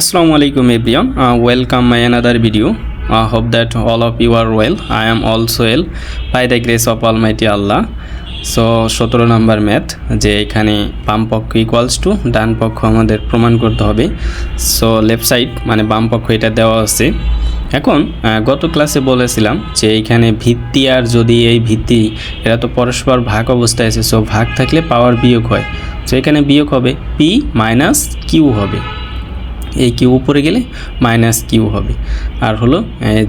Assalamu আলাইকুম everyone. Uh, welcome my another video. I hope that all of you are well. I am also well by the grace of Almighty Allah. So সতেরো number math যে এখানে বাম পক্ষ equals to ডান পক্ষ আমাদের প্রমাণ করতে হবে সো লেফট সাইড মানে বাম পক্ষ এটা দেওয়া আছে এখন গত ক্লাসে বলেছিলাম যে এইখানে ভিত্তি আর যদি এই ভিত্তি এরা তো পরস্পর ভাগ অবস্থায় আছে সো ভাগ থাকলে পাওয়ার বিয়োগ হয় সো এখানে বিয়োগ হবে পি মাইনাস কিউ হবে এই কিউ উপরে গেলে মাইনাস কিউ হবে। আর হলো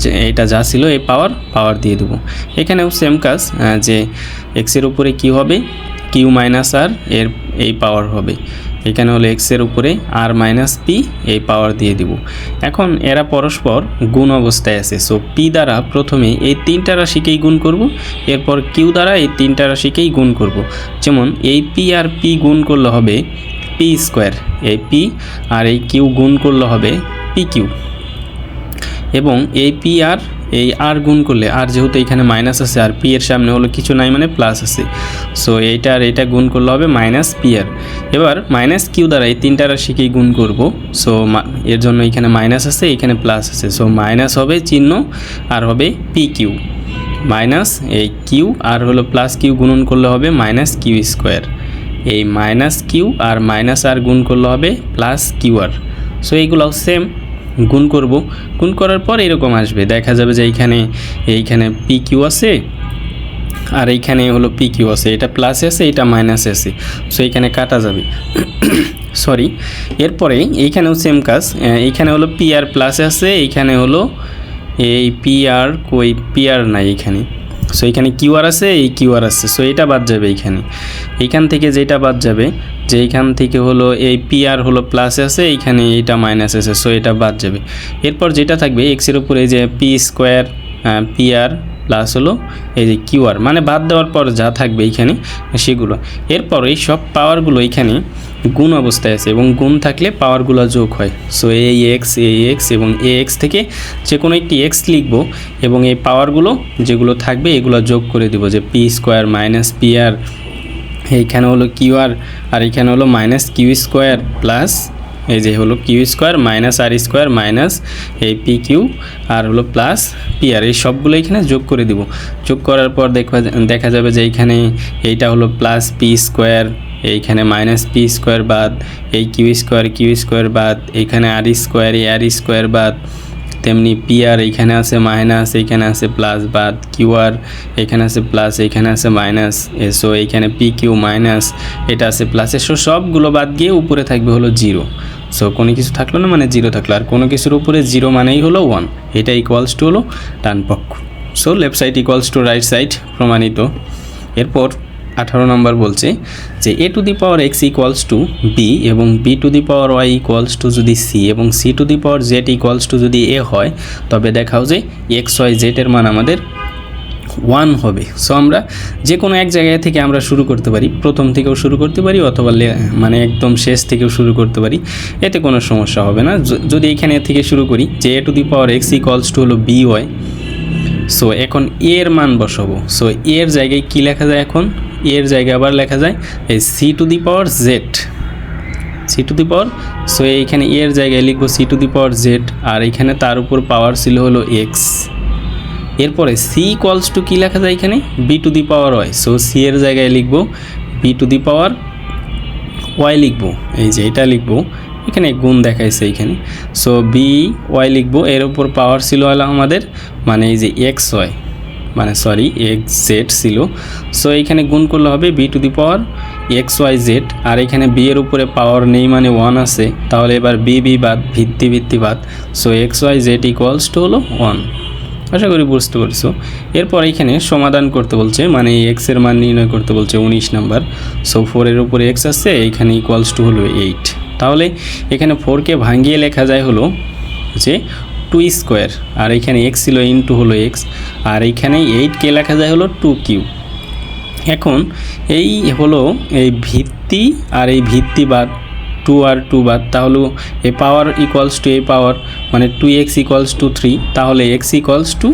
যে এটা যা ছিল, এই পাওয়ার পাওয়ার দিয়ে দেবো। এখানেও সেম কাজ যে এক্সের উপরে কি হবে, কিউ মাইনাস আর এর এই পাওয়ার হবে। এখানে হলো এক্সের উপরে আর মাইনাস পি, এই পাওয়ার দিয়ে দিব। এখন এরা পরস্পর গুণ অবস্থায় আছে। সো পি দ্বারা প্রথমে এই তিনটা রাশিকেই গুণ করব, এরপর কিউ দ্বারা এই তিনটা রাশিকেই গুণ করব। যেমন এই পি আর পি গুণ করলে হবে পি স্কোয়ার এই পি আর এই কিউ গুণ করলে হবে পি কিউ এবং এই পি আর এই আর গুণ করলে আর যেহেতু এখানে মাইনাস আছে আর পি এর সামনে হলো কিছু নাই মানে প্লাস আছে। সো এইটা আর এটা গুণ করলে হবে মাইনাস পি আর এবার মাইনাস কিউ দ্বারা এই তিনটা রাশিকেই গুণ করব? সো এর জন্য এখানে মাইনাস আছে, এখানে প্লাস আছে। সো মাইনাস হবে চিহ্ন আর হবে পি কিউ মাইনাস এই কিউ আর হলো প্লাস কিউ গুণন করলে হবে মাইনাস কিউ স্কোয়ার এই মাইনাস কিউ আর মাইনাস আর গুণ করলে হবে প্লাস কিউ আর সো এইগুলো সেম গুণ করব। গুণ করার পর এরকম আসবে। দেখা যাবে যে এইখানে এইখানে পি কিউ আছে আর এইখানে হলো পি কিউ আছে। এটা প্লাসে আছে, এটা মাইনাসে আছে। সো এইখানে কাটা যাবে। সরি এরপরে এইখানেও সেম কাজ। এইখানে হলো পি আর প্লাসে আছে, এইখানে হলো এই পি আর কই পি আর নাই এখানে। সো এখানে কিউআর আছে, এই কিউআর আছে। সো এটা বাদ যাবে এইখানে এইখান থেকে যেটা বাদ যাবে, যে এইখান থেকে হলো এই পি আর হলো প্লাস আছে এইখানে এটা মাইনাস আছে। সো এটা বাদ যাবে। এরপর যেটা থাকবে এক্সের উপরে যে P square P R plus হলো এই যে কিউআর মানে বাদ দেওয়ার পর যা থাকবে এইখানে সেগুলো। এরপর এই সব পাওয়ারগুলো এইখানে গুণ অবস্থায় আছে এবং গুণ থাকলে পাওয়ারগুলো যোগ হয়। সো এই এক্স এই এক্স এবং এ এক্স থেকে যে কোনো একটি এক্স লিখব এবং এই পাওয়ারগুলো যেগুলো থাকবে এগুলো যোগ করে দিব যে P square minus P R এইখানে হলো কিউ আর আর এখানে হলো মাইনাস কিউ স্কোয়ার প্লাস এই যে হলো Q square minus R square minus এই পি কিউ আর হলো প্লাস পি আর এই সবগুলো এখানে যোগ করে দিব। যোগ করার পর দেখবা দেখা যাবে যে এইখানে এইটা হলো প্লাস পি স্কোয়ার, এইখানে মাইনাস পি স্কোয়ার বাদ, এই কিউ স্কোয়ার কিউ স্কোয়ার বাদ, এইখানে আর স্কোয়ার এ আর স্কোয়ার বাদ তেমনি পি আর এইখানে আছে মাইনাস এইখানে আছে প্লাস বাদ কিউ আর এখানে আছে প্লাস এইখানে আছে মাইনাস সো এইখানে পি কিউ মাইনাস এটা আছে প্লাস এসো সবগুলো বাদ গিয়ে উপরে থাকবে হলো জিরো সো কোনো কিছু থাকল না মানে জিরো থাকল, আর কোনো কিছুর উপরে জিরো মানেই হলো ওয়ান এটা ইকুয়ালস টু হলো ডান পক্ষ so left side equals to right side প্রমাণিত। এরপর আঠারো নম্বর বলছে যে A to the power X equals to B এবং B to the power Y equals to যদি সি এবং C to the power Z equals to যদি এ হয়, তবে দেখাও যে এক্স ওয়াই জেড এর মান আমাদের ওয়ান হবে। সো আমরা যে কোনো এক জায়গায় থেকে আমরা শুরু করতে পারি, প্রথম থেকেও শুরু করতে পারি অথবা মানে একদম শেষ থেকেও শুরু করতে পারি, এতে কোনো সমস্যা হবে না। যদি এখানে থেকে শুরু করি যে A to the power X equals to হলো বি ওয়াই সো এখন এর মান বসাবো। সো এর জায়গায় কি লেখা যায় এখন? এর জায়গায় আবার লেখা যায় এই C to the power Z C to the power so এইখানে এর জায়গায় লিখব C to the power Z আর এখানে তার উপর পাওয়ার ছিল হলো এক্স এরপরে সি কলস টু কী লেখা যায় এখানে? B to the power Y so C এর জায়গায় লিখব B to the power Y লিখব। এই যে এটা লিখব, এখানে গুণ দেখাইছে এইখানে। সো বি ওয়াই লিখব, এর উপর পাওয়ার ছিল হলো আমাদের মানে এই যে এক্স ওয়াই মানে সরি এক্স জেড ছিল। সো এইখানে গুণ করলে হবে B to the power X Y Z আর এখানে বি এর উপরে পাওয়ার নেই মানে ওয়ান আছে। তাহলে এবার বি বি বাদ, ভিত্তি ভিত্তি বাদ। So X Y Z equals to হলো ওয়ান আশা করি বুঝতে পারছ। এরপর এখানে সমাধান করতে বলছে মানে এক্সের মান নির্ণয় করতে বলছে উনিশ নাম্বার। সো ফোরের উপরে এক্স আছে এইখানে ইকুয়ালস টু হলো এইট তাহলে এখানে ফোরকে ভাঙিয়ে লেখা যায় হলো যে টু স্কোয়ার আর এখানে এক্স ছিল ইন্টু হলো এক্স আর এইখানে এইটকে লেখা যায় হলো টু কিউ এখন এই হলো এই ভিত্তি আর এই ভিত্তি বাদ টু আর টু বাদ, তাহলে এ পাওয়ার ইকুয়ালস টু এ পাওয়ার মানে two x equals to three তাহলে x equals to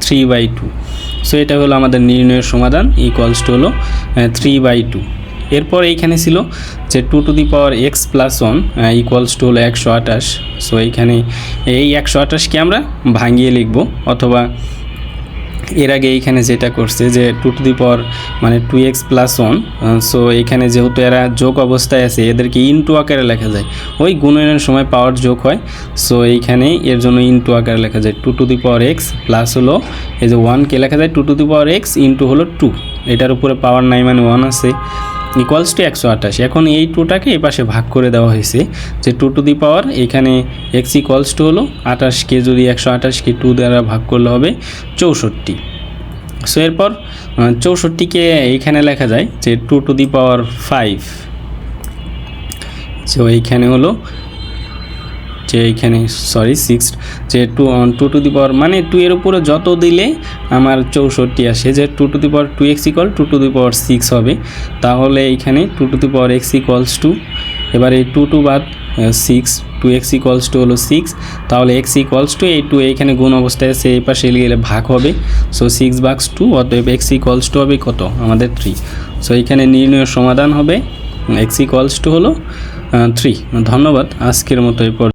three by two so এটা হলো আমাদের নির্ণয়ের সমাধান ইকুয়ালস টু হলো থ্রি বাই টু এরপর এইখানে ছিল যে two to the power x plus one equals to হলো একশো আঠাশ। সো এইখানে এই একশো আঠাশকে আমরা ভাঙিয়ে লিখব অথবা এর আগে এইখানে যেটা করছে যে টু টু দি পাওয়ার মানে two x plus one so এইখানে যেহেতু এরা যোগ অবস্থায় আছে, এদেরকে ইনটু আকারে লেখা যায়। ওই গুণনের সময় পাওয়ার যোগ হয়। সো এইখানে এর জন্য ইনটু আকারে লেখা যায়। Two to the power x plus হলো এই যে ওয়ানকে লেখা যায়। Two to the power x into হলো টু এটার উপরে পাওয়ার নাই মানে ওয়ান আছে। ইকুয়ালস টু একশো আঠাশ। এখন এই টুটাকে এপাশে পাশে ভাগ করে দেওয়া হয়েছে যে টু টু দি পাওয়ার এখানে এক্স ইকুয়ালস টু হলো আঠাশকে যদি একশো আঠাশকে টু দ্বারা ভাগ করলে হবে চৌষট্টি। সো এরপর চৌষট্টিকে এইখানে লেখা যায় যে two to the power five so এইখানে হলো যে এইখানে সরি সিক্স যে two two to the power মানে টু এর উপরে যত দিলে আমার চৌষট্টি আসে, যে two to the power two x equal two to the power six হবে, তাহলে এইখানে two to the power x equals to এবার এই টু টু বাদ six two x equals to হলো সিক্স তাহলে এক্স ইকলস টু এই টু এইখানে গুণ অবস্থায় আছে, এই পাশে গেলে ভাগ হবে সো সিক্স বাক্স টু অতএব এক্স ইকলস টু হবে কত? আমাদের থ্রি সো এইখানে নির্ণয় সমাধান হবে এক্স ইকলস টু হলো থ্রি ধন্যবাদ, আজকের মতো এই